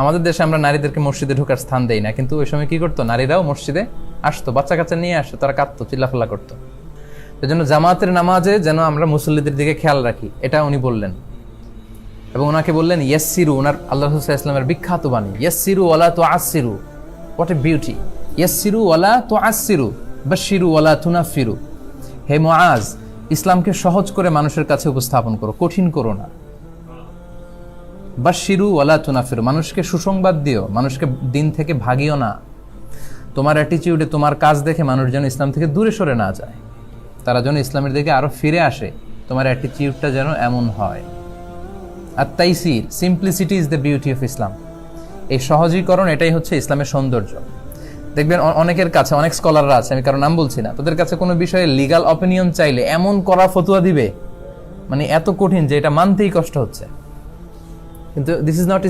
আমাদের দেশে আমরা নারীদেরকে মসজিদে ঢোকার স্থান দেই না, কিন্তু ওই সময় কি করতো? নারীরাও মসজিদে আসতো বাচ্চা কাচ্চা নিয়ে আসতো তারা কাঁদতো, চিল্লাফাল্লা করতো। এই জন্য জামাতের নামাজে যেন আমরা মুসল্লিদের দিকে খেয়াল রাখি, এটা উনি বললেন। এবং ওনাকে বললেন ইয়াসিরু ওনার আল্লাহ রসুল ইসলামের বিখ্যাত বাণী ইয়াসিরু ওয়ালা তো আসিরু হোয়াট এ বিউটি ইয়াসিরু ওয়ালা তো আসিরু বাশিরু ওয়ালা তুনাফিরু হে মুআজ, ইসলামকে সহজ করে মানুষের কাছে উপস্থাপন করো, কঠিন করো না। বাশিরু ওয়ালা তুনাফিরু, মানুষকে সুসংবাদ দিও, মানুষকে দিন থেকে ভাগিও না। তোমার অ্যাটিচিউডে তোমার কাজ দেখে মানুষ যেন ইসলাম থেকে দূরে সরে না যায়। তারা যেন ইসলামের দিকে আরও ফিরে আসে, তোমার অ্যাটিচিউডটা যেন এমন হয়। আর Taisir simplicity is the beauty of Islam এই সহজীকরণ, এটাই হচ্ছে ইসলামের সৌন্দর্য। দেখবেন অনেকের কাছে, অনেক স্কলাররা আছে, আমি কারও নাম বলছি না, তাদের কাছে কোনো বিষয়ে লিগাল অপিনিয়ন চাইলে এমন করা ফতুয়া দিবে মানে এত কঠিন যে এটা মানতেই কষ্ট হচ্ছে। কিন্তু দিস ইজ নট